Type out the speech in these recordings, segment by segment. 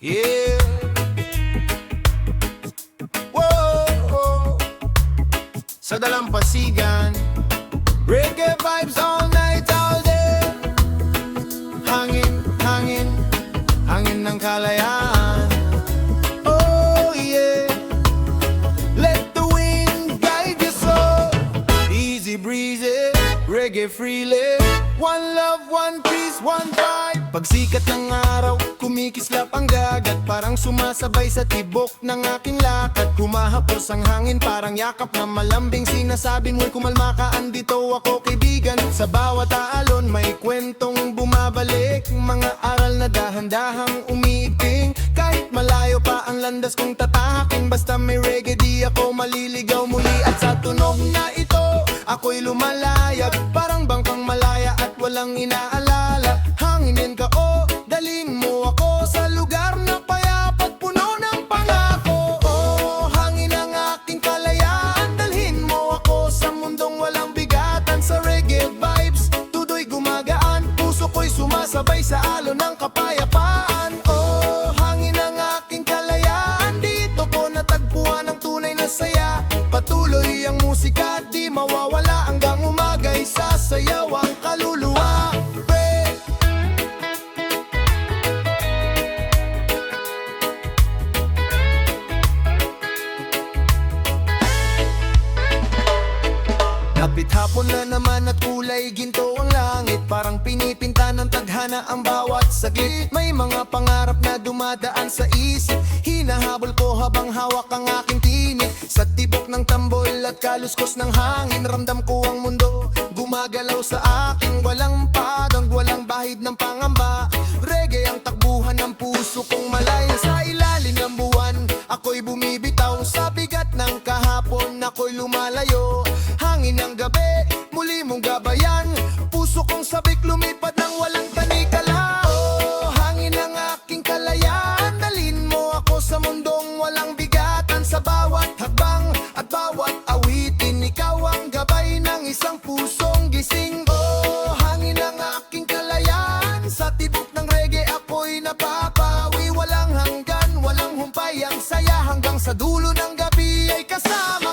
Yeah. Whoa. Sa dalampasigan, reggae vibes all reggae freely. One love, one peace, one vibe. Pagsikat ng araw, kumikislap ang dagat. Parang sumasabay sa tibok ng aking lakad. Humahapos ang hangin, parang yakap na malambing Sinasabing mo'y kumalma ka, andito ako kaibigan. Sa bawat aalon, may kwentong bumabalik. Mga aral na dahan-dahang umiigting Kahit malayo pa ang landas kong tatahakin Basta may reggae, di ako maliligaw muli. At sa tunog na ako'y lumalayag Parang bangkang malaya at walang inaalala. Hanginin ka o, daling mo ako Sa lugar na payapat puno ng pangako. Oh, hangin ang aking kalayaan Dalhin mo ako sa mundong walang bigatan. Sa reggae vibes, tudo'y gumagaan Puso ko'y sumasabay sa alon ng kapayapaan Kapit hapon na naman at kulay ginto ang langit. Parang pinipinta ng tadhana ang bawat saglit. May mga pangarap na dumadaan sa isip. Hinahabol ko habang hawak ang aking tinik Sa tibok ng tambol at kaluskos ng hangin Ramdam ko ang mundo. Gumagalaw sa akin Walang padang, walang bahid ng pangamba. Reggae ang takbuhan ng puso kong malaya Sa ilalim ng buwan Ako'y bumibitaw. Sa bigat ng kahapon Ako'y lumalayo gabi, muli mong gabayan. Puso kong sabik lumipad ng walang tanikala Oh, hangin ng aking kalayaan Dalin mo ako sa mundong walang bigatan. Sa bawat hakbang at bawat awitin Ikaw ang gabay ng isang pusong gising. Oh, hangin ng aking kalayaan Sa tibok ng reggae ako'y napapawi. Walang hanggan, walang humpay. Ang saya hanggang sa dulo ng gabi ay kasama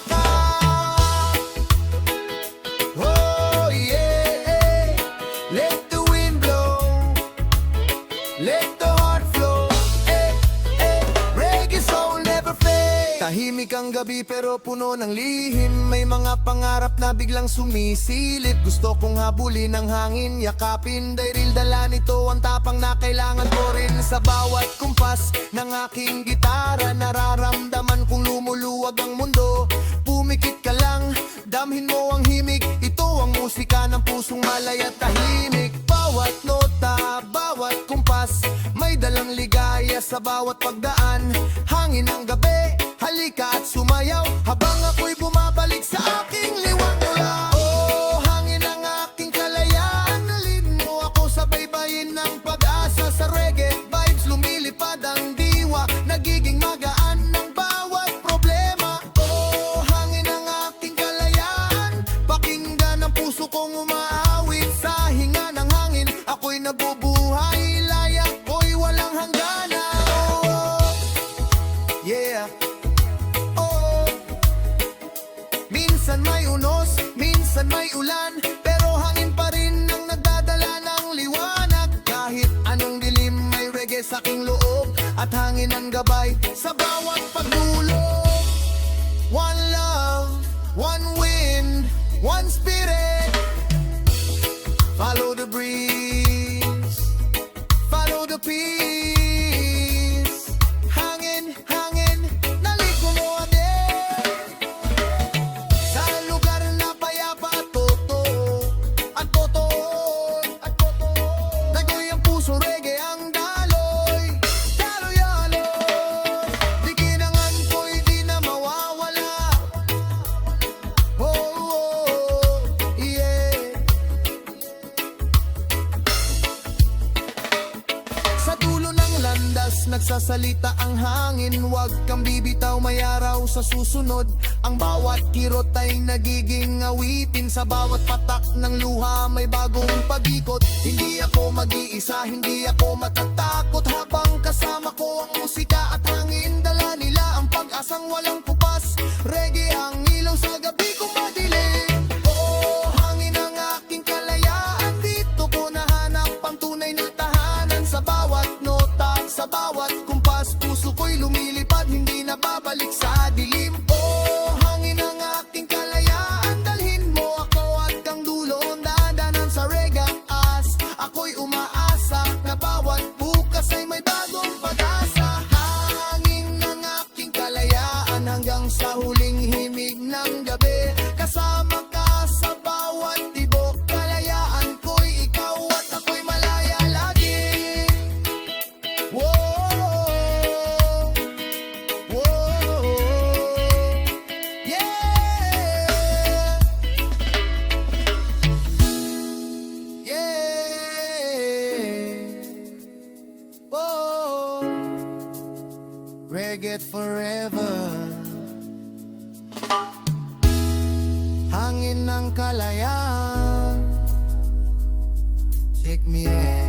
Ang gabi pero puno ng lihim. May mga pangarap na biglang sumisilip. Gusto kong habulin ang hangin, yakapin. Dahil dala nito ang tapang na kailangan ko rin. Sa bawat kumpas ng aking gitara Nararamdaman kong lumuluwag ang mundo. Pumikit ka lang, damhin mo ang himig. Ito ang musika ng pusong malay at tahimik. Bawat nota, bawat kumpas May dalang ligaya sa bawat pagdaan. Hangin ng gabi, halika at sumayaw Habang ako'y bumabalik sa aking liwang mula Oh, hangin ng aking kalayaan Nalin mo ako sa baybayin ng pag-asa Sa reggae. Vibes lumilipad ang diwa Nagiging magaan ng bawat problema. Oh, hangin ng aking kalayaan Pakinggan ang puso kong umaawit. Sa hinga ng hangin Ako'y nabubuhay Minsan may unos, minsan may ulan Pero hangin pa rin ang nagdadala ng liwanag. Kahit anong dilim may reggae sa aking loob At hangin ang gabay sa bawat pagdulog One love, one wind, one spirit. Follow the breeze, follow the peace nagsasalita ang hangin. Huwag kang bibitaw may araw sa susunod. Ang bawat kirot ay nagiging awitin. Sa bawat patak ng luha may bagong pag-ikot. Hindi ako mag-iisa, hindi ako matatakot. Habang kasama ko ang musika at hangin Dala nila ang pag-asang walang kupas. Reggae ang ilaw sa gabi. Reggae forever. Hangin ng kalayaan. Take me there.